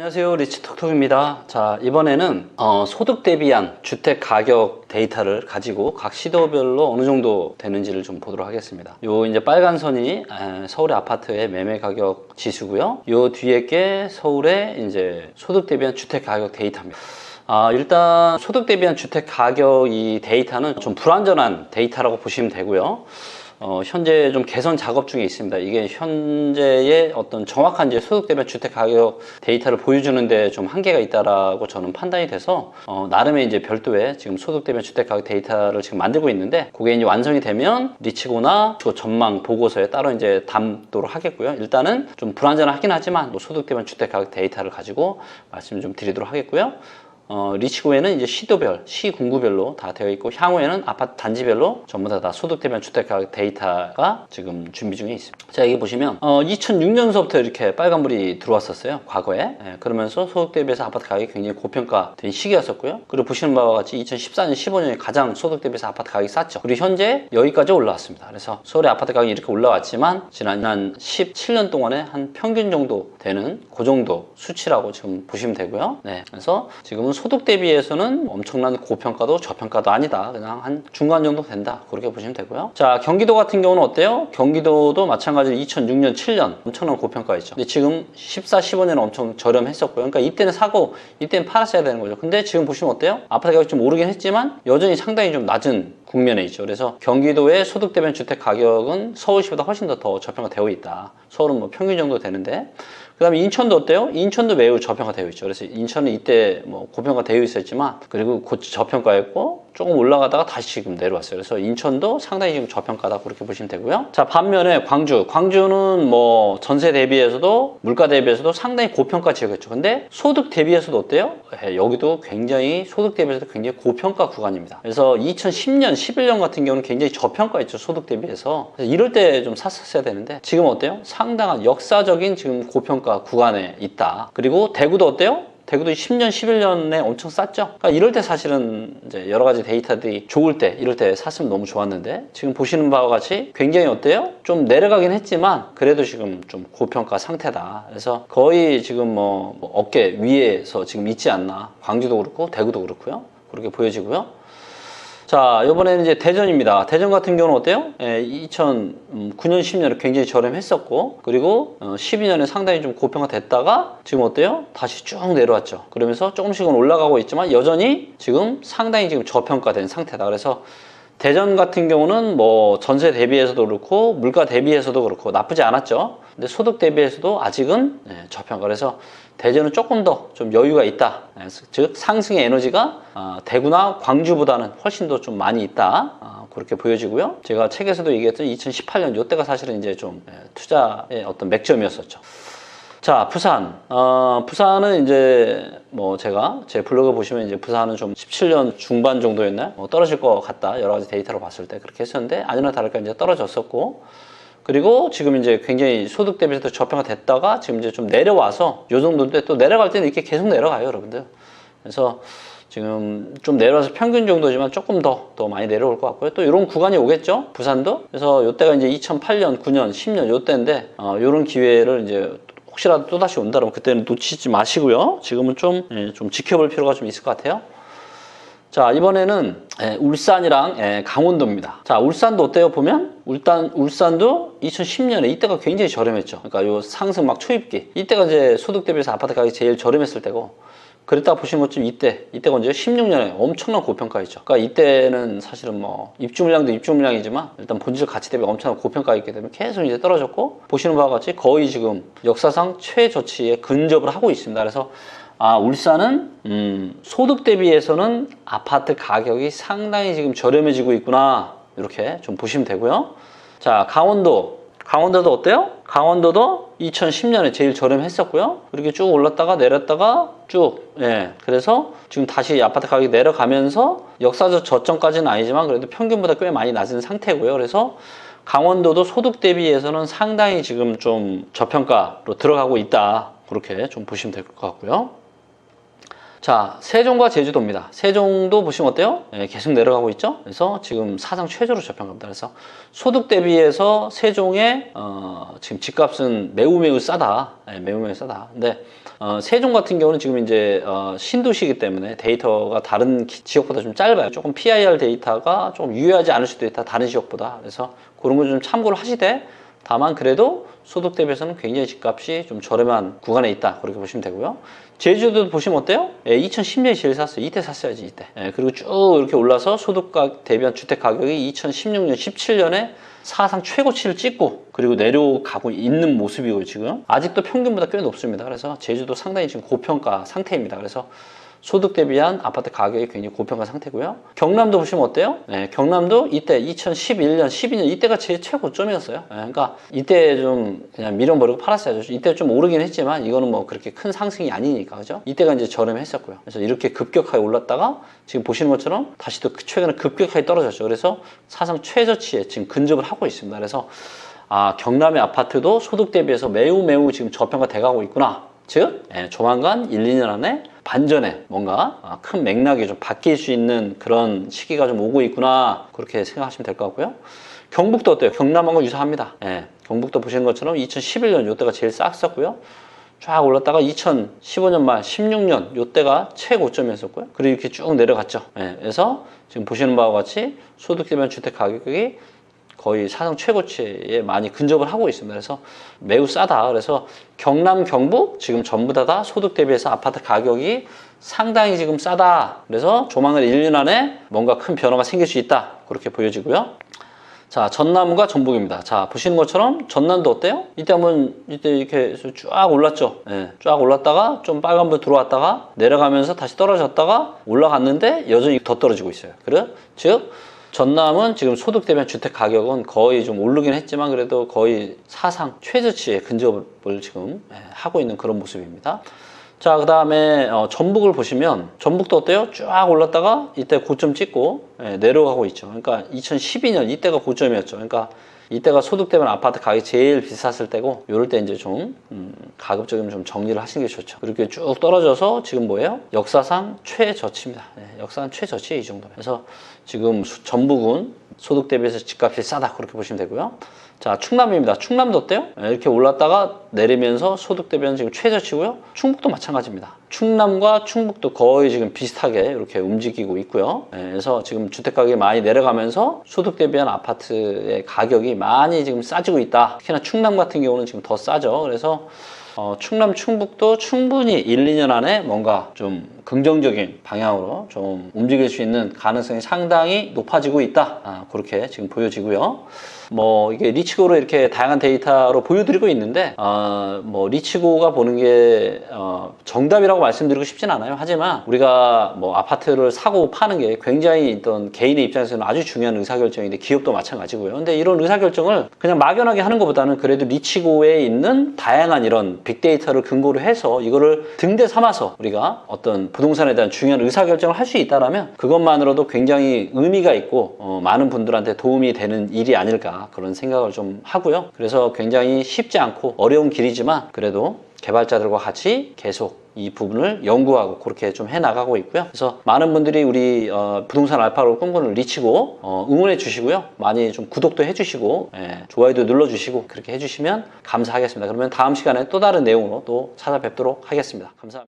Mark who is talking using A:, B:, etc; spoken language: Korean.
A: 안녕하세요. 리치톡톡입니다. 자 이번에는 어, 소득 대비한 주택 가격 데이터를 가지고 각 시도별로 어느 정도 되는지를 좀 보도록 하겠습니다. 요 이제 빨간 선이 에, 서울의 아파트의 매매 가격 지수고요. 요 뒤에 게 서울의 이제 소득 대비한 주택 가격 데이터입니다. 아, 일단 소득 대비한 주택 가격 이 데이터는 좀 불완전한 데이터라고 보시면 되고요. 어, 현재 좀 개선 작업 중에 있습니다. 이게 현재의 어떤 정확한 이제 소득 대비한 주택 가격 데이터를 보여주는데 좀 한계가 있다라고 저는 판단이 돼서 어, 나름의 이제 별도의 지금 소득 대비한 주택 가격 데이터를 지금 만들고 있는데 그게 이제 완성이 되면 리치고나 그 전망 보고서에 따로 이제 담도록 하겠고요. 일단은 좀 불완전하긴 하지만 뭐 소득 대비한 주택 가격 데이터를 가지고 말씀 좀 드리도록 하겠고요. 어, 리치고에는 이제 시도별, 시 군구별로 다 되어 있고 향후에는 아파트 단지별로 전부 다, 다 소득 대비한 주택 가격 데이터가 지금 준비 중에 있습니다. 자 여기 보시면 어, 2006년서부터 이렇게 빨간불이 들어왔었어요. 과거에 예, 그러면서 소득 대비해서 아파트 가격이 굉장히 고평가된 시기였었고요. 그리고 보시는 바와 같이 2014년, 15년에 가장 소득 대비해서 아파트 가격이 쌌죠. 그리고 현재 여기까지 올라왔습니다. 그래서 서울의 아파트 가격이 이렇게 올라왔지만 지난 한 17년 동안에 한 평균 정도 되는 그 정도 수치라고 지금 보시면 되고요. 네, 그래서 지금은 소득 대비해서는 엄청난 고평가도 저평가도 아니다. 그냥 한 중간 정도 된다. 그렇게 보시면 되고요. 자, 경기도 같은 경우는 어때요? 경기도도 마찬가지로 2006년, 7년 엄청난 고평가였죠. 근데 지금 14, 15년은 엄청 저렴했었고요. 그러니까 이때는 사고, 이때는 팔았어야 되는 거죠. 근데 지금 보시면 어때요? 아파트 가격이 좀 오르긴 했지만 여전히 상당히 좀 낮은 국면에 있죠. 그래서 경기도의 소득 대비한 주택 가격은 서울시보다 훨씬 더, 더 저평가되어 있다. 서울은 뭐 평균 정도 되는데 그 다음에 인천도 어때요? 인천도 매우 저평가 되어 있죠. 그래서 인천은 이때 뭐 고평가 되어 있었지만 그리고 곧 저평가였고 조금 올라가다가 다시 지금 내려왔어요. 그래서 인천도 상당히 지금 저평가다 그렇게 보시면 되고요. 자 반면에 광주, 광주는 뭐 전세 대비해서도 물가 대비해서도 상당히 고평가 지역이었죠. 근데 소득 대비해서도 어때요? 예, 여기도 굉장히 소득 대비해서도 굉장히 고평가 구간입니다. 그래서 2010년, 11년 같은 경우는 굉장히 저평가했죠. 소득 대비해서 이럴 때 좀 샀었어야 되는데 지금 어때요? 상당한 역사적인 지금 고평가 구간에 있다. 그리고 대구도 어때요? 대구도 10년, 11년에 엄청 쌌죠. 그러니까 이럴 때 사실은 이제 여러 가지 데이터들이 좋을 때, 이럴 때 샀으면 너무 좋았는데 지금 보시는 바와 같이 굉장히 어때요? 좀 내려가긴 했지만 그래도 지금 좀 고평가 상태다. 그래서 거의 지금 뭐, 뭐 어깨 위에서 지금 있지 않나. 광주도 그렇고 대구도 그렇고요. 그렇게 보여지고요. 자, 이번에는 이제 대전입니다. 대전 같은 경우는 어때요? 예, 2009년, 10년에 굉장히 저렴했었고, 그리고 12년에 상당히 좀 고평가 됐다가 지금 어때요? 다시 쭉 내려왔죠. 그러면서 조금씩은 올라가고 있지만 여전히 지금 상당히 지금 저평가된 상태다. 그래서 대전 같은 경우는 뭐 전세 대비해서도 그렇고 물가 대비해서도 그렇고 나쁘지 않았죠. 근데 소득 대비해서도 아직은 예, 저평가. 그래서 대전은 조금 더 좀 여유가 있다. 예, 즉 상승의 에너지가 아, 대구나 광주보다는 훨씬 더 좀 많이 있다. 아, 그렇게 보여지고요. 제가 책에서도 얘기했던 2018년 이때가 사실은 이제 좀 예, 투자의 어떤 맥점이었었죠. 자, 부산. 어, 부산은 이제 뭐 제가 제 블로그 보시면 이제 부산은 좀 17년 중반 정도였나요? 뭐 떨어질 것 같다. 여러 가지 데이터로 봤을 때 그렇게 했었는데 아니나 다를까 이제 떨어졌었고 그리고 지금 이제 굉장히 소득 대비해서 저평가 됐다가 지금 이제 좀 내려와서 요 정도인데 또 내려갈 때는 이렇게 계속 내려가요, 여러분들. 그래서 지금 좀 내려와서 평균 정도지만 조금 더, 더 많이 내려올 것 같고요. 또 이런 구간이 오겠죠? 부산도? 그래서 요때가 이제 2008년, 9년, 10년 요때인데, 어, 요런 기회를 이제 혹시라도 또다시 온다면 그때는 놓치지 마시고요. 지금은 좀, 예, 좀 지켜볼 필요가 좀 있을 것 같아요. 자, 이번에는 예, 울산이랑 예, 강원도입니다. 자, 울산도 어때요? 보면 울산 울산도 2010년에 이때가 굉장히 저렴했죠. 그러니까 요 상승 막 초입기. 이때가 이제 소득 대비해서 아파트 가격이 제일 저렴했을 때고 그랬다 보시는 것처럼 이때 이때가 언제 16년에 엄청난 고평가였죠. 그러니까 이때는 사실은 뭐 입주 물량도 입주 물량이지만 일단 본질 가치 대비 엄청난 고평가였기 때문에 계속 이제 떨어졌고 보시는 바와 같이 거의 지금 역사상 최저치에 근접을 하고 있습니다. 그래서 아, 울산은 음, 소득 대비해서는 아파트 가격이 상당히 지금 저렴해지고 있구나. 이렇게 좀 보시면 되고요. 자, 강원도. 강원도도 어때요? 강원도도 2010년에 제일 저렴했었고요. 이렇게 쭉 올랐다가 내렸다가 쭉, 예. 그래서 지금 다시 아파트 가격이 내려가면서 역사적 저점까지는 아니지만 그래도 평균보다 꽤 많이 낮은 상태고요. 그래서 강원도도 소득 대비해서는 상당히 지금 좀 저평가로 들어가고 있다. 그렇게 좀 보시면 될 것 같고요. 자, 세종과 제주도입니다. 세종도 보시면 어때요? 예, 계속 내려가고 있죠? 그래서 지금 사상 최저로 접평갑니다. 그래서 소득 대비해서 세종의 어, 지금 집값은 매우 매우 싸다. 예, 매우 매우 싸다. 근데 어, 세종 같은 경우는 지금 이제 어, 신도시이기 때문에 데이터가 다른 기- 지역보다 좀 짧아요. 조금 PIR 데이터가 좀 유효하지 않을 수도 있다. 다른 지역보다. 그래서 그런 거좀 참고를 하시되 다만 그래도 소득 대비해서는 굉장히 집값이 좀 저렴한 구간에 있다. 그렇게 보시면 되고요. 제주도 보시면 어때요? 예, 2010년에 제일 샀어요. 이때 샀어야지 이때. 예, 그리고 쭉 이렇게 올라서 소득가 대비한 주택 가격이 2016년, 17년에 사상 최고치를 찍고 그리고 내려가고 있는 모습이고요 지금 아직도 평균보다 꽤 높습니다. 그래서 제주도 상당히 지금 고평가 상태입니다. 그래서 소득 대비한 아파트 가격이 굉장히 고평가 상태고요. 경남도 보시면 어때요? 네, 경남도 이때 2011년, 12년 이때가 제 최고점이었어요. 네, 그러니까 이때 좀 그냥 밀어버리고 팔았어야죠. 이때 좀 오르긴 했지만 이거는 뭐 그렇게 큰 상승이 아니니까 그죠? 이때가 이제 저렴했었고요. 그래서 이렇게 급격하게 올랐다가 지금 보시는 것처럼 다시 또 최근에 급격하게 떨어졌죠. 그래서 사상 최저치에 지금 근접을 하고 있습니다. 그래서 아, 경남의 아파트도 소득 대비해서 매우 매우 지금 저평가 돼가고 있구나. 즉, 예, 조만간 1, 2년 안에 반전에 뭔가 아, 큰 맥락이 좀 바뀔 수 있는 그런 시기가 좀 오고 있구나. 그렇게 생각하시면 될 것 같고요. 경북도 어때요? 경남하고 유사합니다. 예, 경북도 보시는 것처럼 2011년 이때가 제일 싹었고요. 쫙 올랐다가 2015년 말 16년 요때가 최고점이었었고요. 그리고 이렇게 쭉 내려갔죠. 예, 그래서 지금 보시는 바와 같이 소득 대비한 주택 가격이 거의 사상 최고치에 많이 근접을 하고 있습니다. 그래서 매우 싸다. 그래서 경남, 경북 지금 전부 다 다 소득 대비해서 아파트 가격이 상당히 지금 싸다. 그래서 조만간 1년 안에 뭔가 큰 변화가 생길 수 있다. 그렇게 보여지고요. 자, 전남과 전북입니다. 자, 보시는 것처럼 전남도 어때요? 이때 한번 이때 이렇게 쫙 올랐죠. 예, 쫙 올랐다가 좀 빨간불 들어왔다가 내려가면서 다시 떨어졌다가 올라갔는데 여전히 더 떨어지고 있어요. 그래? 즉 전남은 지금 소득 대비한 주택 가격은 거의 좀 오르긴 했지만 그래도 거의 사상 최저치에 근접을 지금 예, 하고 있는 그런 모습입니다. 자, 그 다음에 전북을 보시면 전북도 어때요? 쫙 올랐다가 이때 고점 찍고 예, 내려가고 있죠. 그러니까 2012년 이때가 고점이었죠. 그러니까 이때가 소득 때문에 아파트 가격이 제일 비쌌을 때고 이럴 때 이제 좀 음, 가급적이면 좀 정리를 하시는 게 좋죠. 그렇게 쭉 떨어져서 지금 뭐예요? 역사상 최저치입니다. 예, 역사상 최저치 이 정도. 그래서 지금 수- 전북은 소득 대비해서 집값이 싸다 그렇게 보시면 되고요. 자, 충남입니다. 충남도 어때요? 예, 이렇게 올랐다가 내리면서 소득 대비는 지금 최저치고요. 충북도 마찬가지입니다. 충남과 충북도 거의 지금 비슷하게 이렇게 움직이고 있고요. 예, 그래서 지금 주택 가격이 많이 내려가면서 소득 대비한 아파트의 가격이 많이 지금 싸지고 있다. 특히나 충남 같은 경우는 지금 더 싸죠. 그래서 어, 충남, 충북도 충분히 1, 2년 안에 뭔가 좀 긍정적인 방향으로 좀 움직일 수 있는 가능성이 상당히 높아지고 있다. 아, 그렇게 지금 보여지고요. 뭐 이게 리치고로 이렇게 다양한 데이터로 보여드리고 있는데 어, 뭐 리치고가 보는 게 어, 정답이라고 말씀드리고 싶진 않아요. 하지만 우리가 뭐 아파트를 사고 파는 게 굉장히 어떤 개인의 입장에서는 아주 중요한 의사결정인데 기업도 마찬가지고요. 근데 이런 의사결정을 그냥 막연하게 하는 것보다는 그래도 리치고에 있는 다양한 이런 빅데이터를 근거로 해서 이거를 등대 삼아서 우리가 어떤 부동산에 대한 중요한 의사결정을 할 수 있다라면 그것만으로도 굉장히 의미가 있고 어, 많은 분들한테 도움이 되는 일이 아닐까 그런 생각을 좀 하고요. 그래서 굉장히 쉽지 않고 어려운 길이지만 그래도 개발자들과 같이 계속 이 부분을 연구하고 그렇게 좀 해나가고 있고요. 그래서 많은 분들이 우리 어, 부동산 알파로 꿈꾸는 리치고 어, 응원해 주시고요. 많이 좀 구독도 해주시고 예, 좋아요도 눌러주시고 그렇게 해주시면 감사하겠습니다. 그러면 다음 시간에 또 다른 내용으로 또 찾아뵙도록 하겠습니다. 감사합니다.